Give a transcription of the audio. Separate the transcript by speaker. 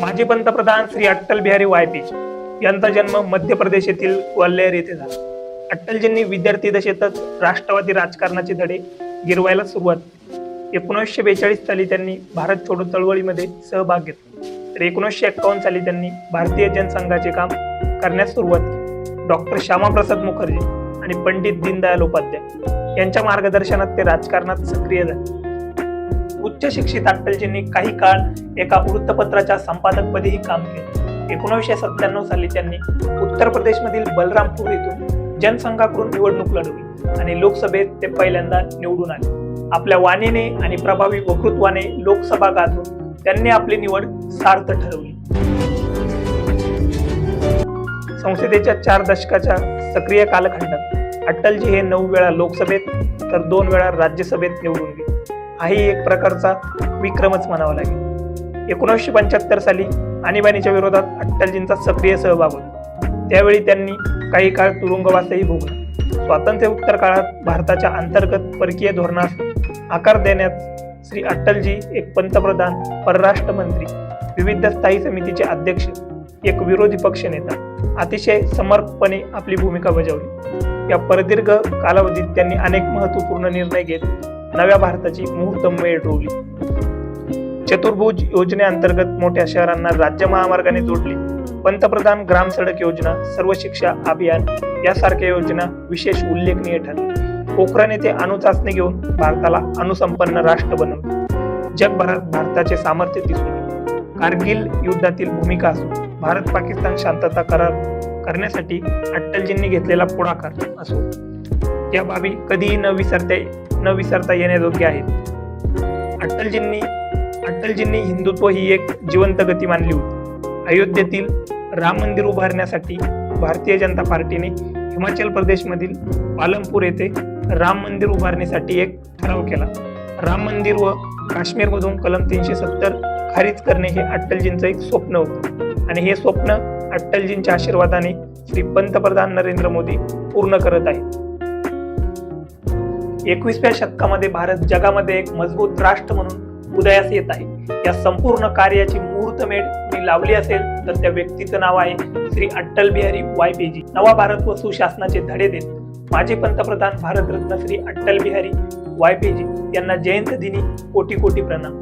Speaker 1: माजी पंतप्रधान श्री अटल बिहारी वायपेयी यांचा जन्म मध्य प्रदेश येथील ग्वाल्हेर येथे झाला. अटलजींनी विद्यार्थी दशेतच राष्ट्रवादी राजकारणाचे धडे गिरवायला सुरुवात एकोणीसशे बेचाळीस साली त्यांनी भारत छोडो चळवळीमध्ये सहभाग घेतला. तर एकोणीसशे एक्कावन्न साली त्यांनी भारतीय जनसंघाचे काम करण्यास सुरुवात केली. डॉक्टर श्यामाप्रसाद मुखर्जी आणि पंडित दीनदयाल उपाध्याय यांच्या मार्गदर्शनात ते राजकारणात सक्रिय झाले. उच्च शिक्षित अटलजींनी काही काळ एका वृत्तपत्राच्या संपादकपदीही काम केले. एकोणीसशे सत्त्याण्णव साली त्यांनी उत्तर प्रदेशमधील बलरामपूर येथून जनसंघाकडून निवडणूक लढवली आणि लोकसभेत ते पहिल्यांदा निवडून आले. आपल्या वाणीने आणि प्रभावी वक्तृत्वाने लोकसभा गाजवून त्यांनी आपली निवड सार्थ ठरवली. संसदेच्या चार दशकाच्या सक्रिय कालखंडात अटलजी हे नऊ वेळा लोकसभेत तर दोन वेळा राज्यसभेत निवडून गेले. हाही एक प्रकारचा विक्रमच म्हणावा लागेल. एकोणीसशे पंच्याहत्तर साली आणीबाणीच्या विरोधात अट्टलजींचा सक्रिय सहभाग होता. त्यावेळी त्यांनी काही काळ तुरुंगवासही भोगला. स्वातंत्र्योत्तर काळात भारताच्या अंतर्गत परकीय धोरणास आकार देण्यात श्री अट्टलजी एक पंतप्रधान परराष्ट्र मंत्री विविध स्थायी समितीचे अध्यक्ष एक विरोधी पक्ष नेता अतिशय समर्पपणे आपली भूमिका बजावली. या प्रदीर्घ कालावधीत त्यांनी अनेक महत्त्वपूर्ण निर्णय घेत नव्या भारताची मुहूर्तमेढ रोवली चतुर्भुज योजनेअंतर्गत मोठ्या शहरांना राज्य महामार्गाने जोडली. पंतप्रधान ग्राम सडक योजना सर्व शिक्षा अभियान यासारख्या योजना विशेष उल्लेखनीय ठरल्या. पोखरण येथे अणुचाचणी घेऊन भारताला अणुसंपन्न राष्ट्र बनवले. जगभरात भारताचे सामर्थ्य दिसून कारगिल युद्धातील भूमिका असो भारत पाकिस्तान शांतता करार करण्यासाठी अटलजींनी घेतलेला पुढाकार असो या बाबी कधीही न विसरता न विसरता येण्याजोग्य आहेत. अटलजींनी अटलजींनी हिंदुत्व ही एक जिवंत गती मानली होती. अयोध्येतील राम मंदिर उभारण्यासाठी भारतीय जनता पार्टीने हिमाचल प्रदेशमधील पालमपूर येथे राम मंदिर उभारण्यासाठी एक ठराव केला. राम मंदिर व काश्मीरमधून कलम तीनशे सत्तर खारिज करणे हे अटलजींचं एक स्वप्न होतं. आणि हे स्वप्न अटलजींच्या आशीर्वादाने श्री पंतप्रधान नरेंद्र मोदी पूर्ण करत आहेत. एकवीसव्या शतकामध्ये भारत जगामध्ये एक मजबूत राष्ट्र म्हणून उदयास येत आहे. या संपूर्ण कार्याची मुहूर्तमेढ मी लावली असेल तर त्या व्यक्तीचं नाव आहे श्री अटल बिहारी वायपेजी नवा भारत व सुशासनाचे धडे देत माजी पंतप्रधान भारतरत्न श्री अटल बिहारी वायपेजी यांना जयंत दिनी कोटी कोटी प्रणाम.